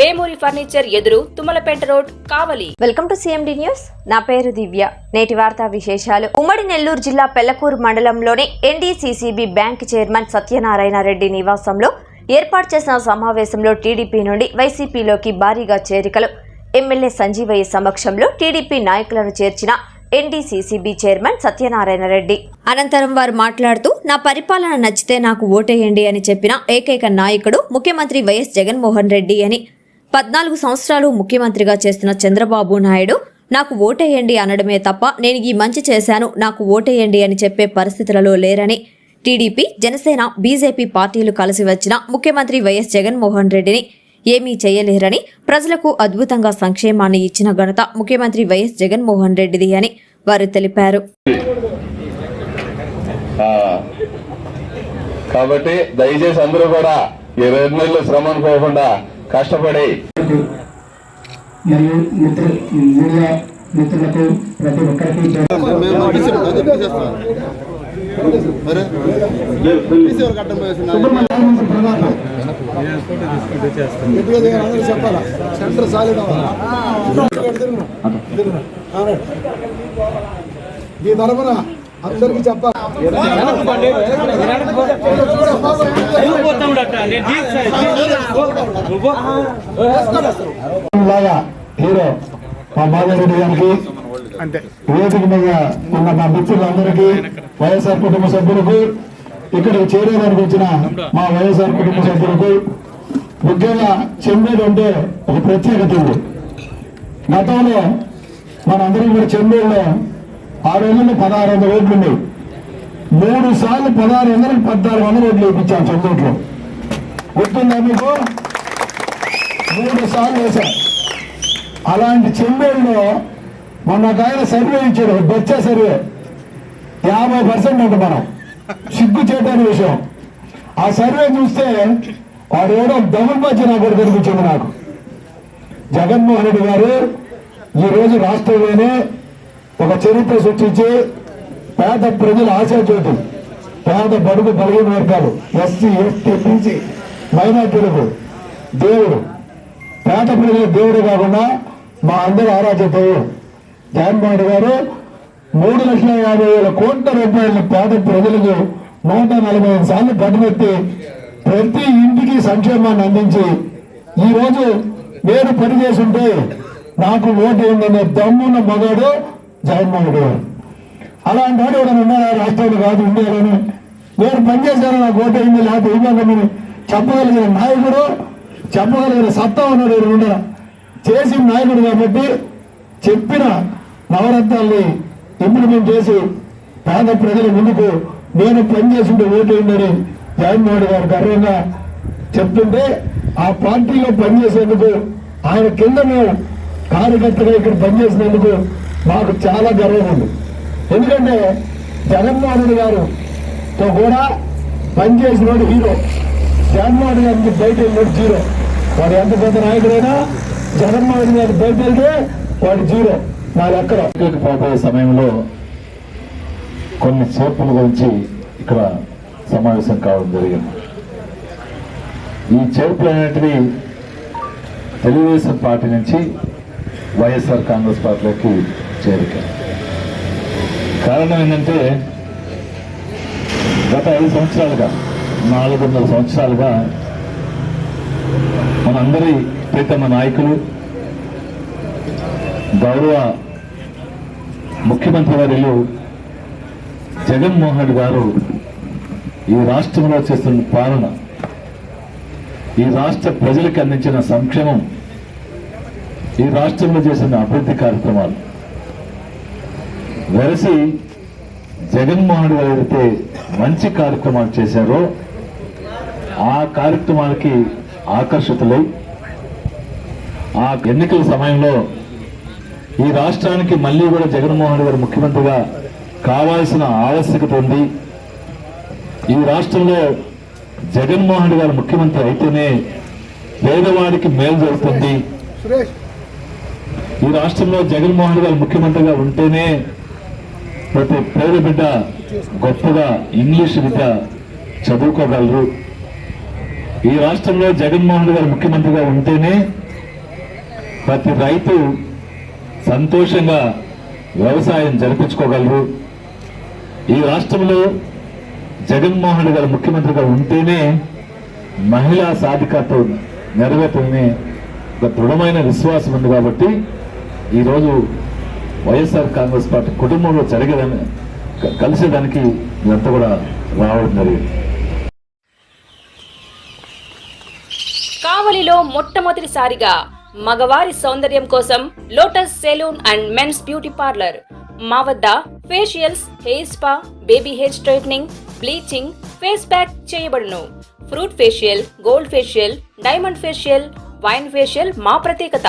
Vemuri furniture ఎదురు Tummalapeta road Kavali. Welcome to CMD news నా పేరు దివ్య. నేటి వార్తా విశేషాలు. ఉమ్మడి నెల్లూరు జిల్లా పెళ్ళకూరు మండలంలోని NDCCB bank chairman Satyanarayana Reddy నివాసంలో ఏర్పాటు చేసిన సమావేశంలో టీడీపీ నుండి వైసీపీలోకి భారీగా చేరికలు. ఎమ్మెల్యే సంజీవయ్య సమక్షంలో టీడీపీ నాయకులను చేర్చిన ఎన్డీసీసీబీ చైర్మన్ సత్యనారాయణ రెడ్డి. అనంతరం వారు మాట్లాడుతూ నా పరిపాలన నచ్చితే నాకు ఓటేయండి అని చెప్పిన ఏకైక నాయకుడు ముఖ్యమంత్రి వైఎస్ జగన్మోహన్ రెడ్డి అని. పద్నాలుగు సంవత్సరాలు ముఖ్యమంత్రిగా చేస్తున్న చంద్రబాబు నాయుడు నాకు ఓటేయండి అనడమే తప్ప నేను ఈ మంచి చేశాను నాకు ఓటేయండి అని చెప్పే పరిస్థితులలో లేరని టీడీపీ జనసేన బీజేపీ పార్టీలు కలిసి వచ్చిన ముఖ్యమంత్రి వైఎస్ జగన్మోహన్ రెడ్డిని ఏమీ చేయలేరని ప్రజలకు అద్భుతంగా సంక్షేమాన్ని ఇచ్చిన ఘనత ముఖ్యమంత్రి వైఎస్ జగన్మోహన్ రెడ్డిది అని వారు తెలిపారు. కాబట్టి దయచేసి అందరూ కూడా ఈ రెండు నెలలు శ్రమ అనుకోకుండా కష్టపడి మరియు మిత్రు మీడియా మిత్రులకు ప్రతి ఒక్కరికి ఈ తరపున అందరికి చెప్పాలి. హీరో మా బాలరెడ్డి గారికి వేదిక మీద ఉన్న మా మిత్రులందరికీ వైఎస్ఆర్ కుటుంబ సభ్యులకు ఇక్కడికి చేరేదానికి వచ్చిన మా వైఎస్ఆర్ కుటుంబ సభ్యులకు ముఖ్యంగా చెంబేడు అంటే ఒక ప్రత్యేకత ఉంది గతంలో మనందరం కూడా చెంబేడులో ఆ రోజుల్లో పదహారు వందల ఓట్లు ఉన్నాయి. మూడు సార్లు పదహారు వందలకు పద్నాలుగు వందల ఓట్లు వేయించాం చెంబేట్లో గుర్తుందా మీకు? మూడు సార్లు వేశారు అలాంటి చెంబేడులో మొన్న ఒక ఆయన సర్వే ఇచ్చాడు బొచ్చ సర్వే. యాభై పర్సెంట్ అంట మనం. సిగ్గు చేయటాని విషయం. ఆ సర్వే చూస్తే వాడు ఏడో డబుల్ మధ్య నాకు కనిపించింది నాకు. జగన్మోహన్ రెడ్డి గారు ఈ రోజు రాష్ట్రంలోనే ఒక చరిత్ర సృష్టించి పేద ప్రజల ఆశాజ్యోతి పేద బడుగు బలహీన వర్గాలు ఎస్సీ ఎస్టీ బీసీ మైనార్టీలకు దేవుడు పేద ప్రజల దేవుడు కాకుండా మా అందరి ఆరాధ్య దేవుడు జగన్మోహన్ గారు మూడు లక్షల యాభై వేల కోట్ల రూపాయల పేద ప్రజలకు నూట నలభై ఐదు సార్లు పట్టుబెట్టి ప్రతి ఇంటికి సంక్షేమాన్ని అందించి ఈరోజు నేను పనిచేస్తుంటే నాకు ఓటు ఉందనే దమ్మున్న మగాడు జగన్మోహన్ రెడ్డి గారు. అలాంటి వాడు ఎవరైనా ఉన్నారా? రాష్ట్రంలో కాదు ఇండియాలోనే. నేను పనిచేశాను నాకు ఓటు అయింది లేకపోతే ఇవ్వకమని చెప్పగలిగిన నాయకుడు చెప్పగలిగిన సత్తా ఉన్నాడు ఎవరు ఉండరా చేసిన నాయకుడు కాబట్టి చెప్పిన నవరత్నాల్ని ఇంప్లిమెంట్ చేసి పేద ప్రజల ముందుకు నేను పనిచేస్తుంటే ఓటు అయిందని జగన్మోహన్ గారు గర్వంగా చెప్తుంటే ఆ పార్టీలో పనిచేసేందుకు ఆయన కింద మేము కార్యకర్తగా ఇక్కడ పనిచేసినందుకు మాకు చాలా గర్వం ఉంది. ఎందుకంటే జగన్మోహన్ రెడ్డి గారుతో కూడా పనిచేసిన హీరో. జగన్మోహన్ గారికి బయట వెళ్ళినోడు జీరో. వాడు ఎంత పెద్ద నాయకుడైనా జగన్మోహన్ రెడ్డి గారి బయట వెళ్తే వాడు జీరో. నా లెక్కలో పోబోయే సమయంలో కొన్ని చేర్పుల గురించి ఇక్కడ సమావేశం కావడం జరిగింది. ఈ చేర్పులు అనేటివి తెలుగుదేశం పార్టీ నుంచి వైఎస్ఆర్ కాంగ్రెస్ పార్టీలోకి చేరిక. కారణం ఏంటంటే గత ఐదు సంవత్సరాలుగా నాలుగున్నర సంవత్సరాలుగా మనందరి ప్రీతమ నాయకులు గౌరవ ముఖ్యమంత్రి వర్యులు జగన్మోహన్ రెడ్డి గారు ఈ రాష్ట్రంలో చేస్తున్న పాలన ఈ రాష్ట్ర ప్రజలకు అందించిన సంక్షేమం ఈ రాష్ట్రంలో చేసిన అభివృద్ధి కార్యక్రమాలు వెరసి జగన్మోహన్ రెడ్డి గారు ఏదైతే మంచి కార్యక్రమాలు చేశారో ఆ కార్యక్రమాలకి ఆకర్షితులై ఆ ఎన్నికల సమయంలో ఈ రాష్ట్రానికి మళ్ళీ కూడా జగన్మోహన్ రెడ్డి గారు ముఖ్యమంత్రిగా కావాల్సిన ఆవశ్యకత ఉంది. ఈ రాష్ట్రంలో జగన్మోహన్ గారు ముఖ్యమంత్రి అయితేనే పేదవాడికి మేలు జరుగుతుంది. ఈ రాష్ట్రంలో జగన్మోహన్ గారు ముఖ్యమంత్రిగా ఉంటేనే ప్రతి పేద బిడ్డ గొప్పగా ఇంగ్లీష్ విద్య చదువుకోగలరు. ఈ రాష్ట్రంలో జగన్మోహన్ గారు ముఖ్యమంత్రిగా ఉంటేనే ప్రతి రైతు సంతోషంగా వ్యవసాయం జరిపించుకోగలరు. ఈ రాష్ట్రంలో జగన్మోహన్ గారు ముఖ్యమంత్రిగా ఉంటేనే మహిళా సాధికారత నెరవేర్తనే ఒక దృఢమైన విశ్వాసం ఉంది కాబట్టి ఈరోజు వైఎస్ఆర్ కాంగ్రెస్ పార్టీ కుటుంబంలో జరిగేదాన్ని కలిసేదానికి ఇదంతా కూడా రావడం జరిగింది. కావలిలో మొట్టమొదటిసారిగా మగవారి సౌందర్యం కోసం Lotus salon and men's beauty parlour మా వద్ద facials hair spa baby hair straightening bleaching face pack చేయబడును. Fruit facial gold facial diamond facial wine facial మా ప్రత్యేకత.